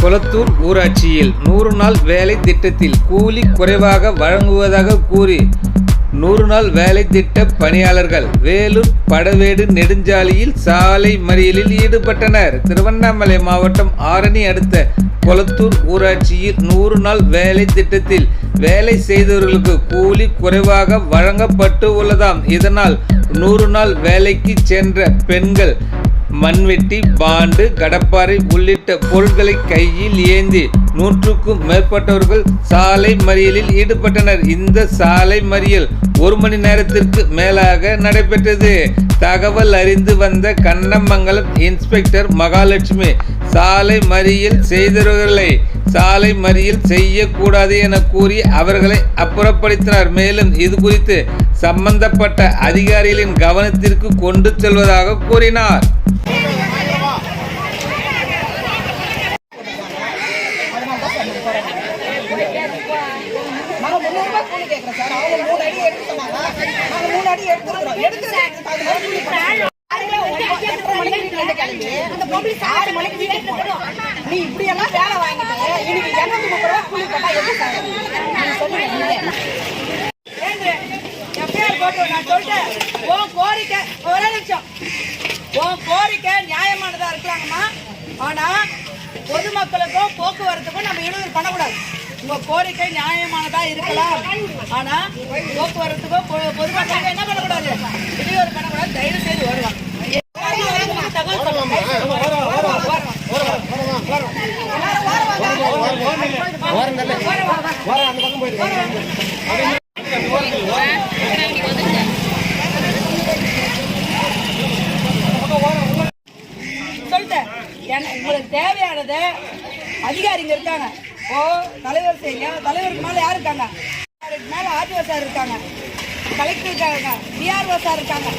கொளத்தூர் ஊராட்சியில் நூறு நாள் வேலை திட்டத்தில் கூலி குறைவாக வழங்குவதாக கூறி நூறு நாள் வேலை திட்ட பணியாளர்கள் வேலூர் படவேடு நெடுஞ்சாலையில் சாலை மறியலில் ஈடுபட்டனர். திருவண்ணாமலை மாவட்டம் ஆரணி அடுத்த கொளத்தூர் ஊராட்சியில் நூறு நாள் வேலை திட்டத்தில் வேலை செய்தவர்களுக்கு கூலி குறைவாக வழங்கப்பட்டு உள்ளதாம். இதனால் நூறு நாள் வேலைக்கு சென்ற பெண்கள் மண்வெட்டி பாண்டு கடப்பாறை உள்ளிட்ட பொருட்களை கையில் ஏந்தி நூற்றுக்கும் மேற்பட்டவர்கள் சாலை மறியலில் ஈடுபட்டனர். இந்த சாலை மறியல் ஒரு மணி நேரத்திற்கு மேலாக நடைபெற்றது. தகவல் அறிந்து வந்த கண்ணமங்கலம் இன்ஸ்பெக்டர் மகாலட்சுமி சாலை மறியல் செய்தவர்களை சாலை மறியல் செய்யக்கூடாது என கூறி அவர்களை அப்புறப்படுத்தினார். மேலும் இது குறித்து சம்பந்தப்பட்ட அதிகாரிகளின் கவனத்திற்கு கொண்டு செல்வதாக கூறினார். நாங்க முந்நூறு ரூபாய் கூலி கேட்கிறோம் சார். அவங்க மூணு அடி எடுத்து சொன்னாங்க மூணு அடி ஆறு மணிக்கு வீட்டுக்கு போகணும். நீ இப்படி எல்லாம் வேலை வாங்கிட்டு இன்னைக்கு இருநூத்தி முப்பது ரூபாய் கூலி போட்டா எப்படி சார்? சொல்லுங்க. நான் சொல்லிட்டேன். உன் கோரிக்கை ஒரே நிமிஷம். உன் கோரிக்கை நியாயமானதா இருக்கலாங்கம்மா. ஆனா பொதுமக்களுக்கும் போக்குவரத்துக்கும் நம்ம இடையூறு பண்ணக்கூடாது. உங்க கோரிக்கை நியாயமானதா இருக்கலாம். ஆனா போக்குவரத்துக்கும் பொ- பொதுமக்களுக்கும் என்ன பண்ணக்கூடாது? இடையூறு பண்ணக்கூடாது தயவு செய்து வருவாங்க. சொல்லிட்டேன். உங்களுக்கு தேவையானது அதிகாரிங்க இருக்காங்க. ஓ தலைவர் செய்யுங்க தலைவருக்கு மேல யார் இருக்காங்க? மேலே மேல ஆர்டிஓ சார் இருக்காங்க. கலெக்டர் இருக்காங்க. டிஆர்ஓ சார் இருக்காங்க.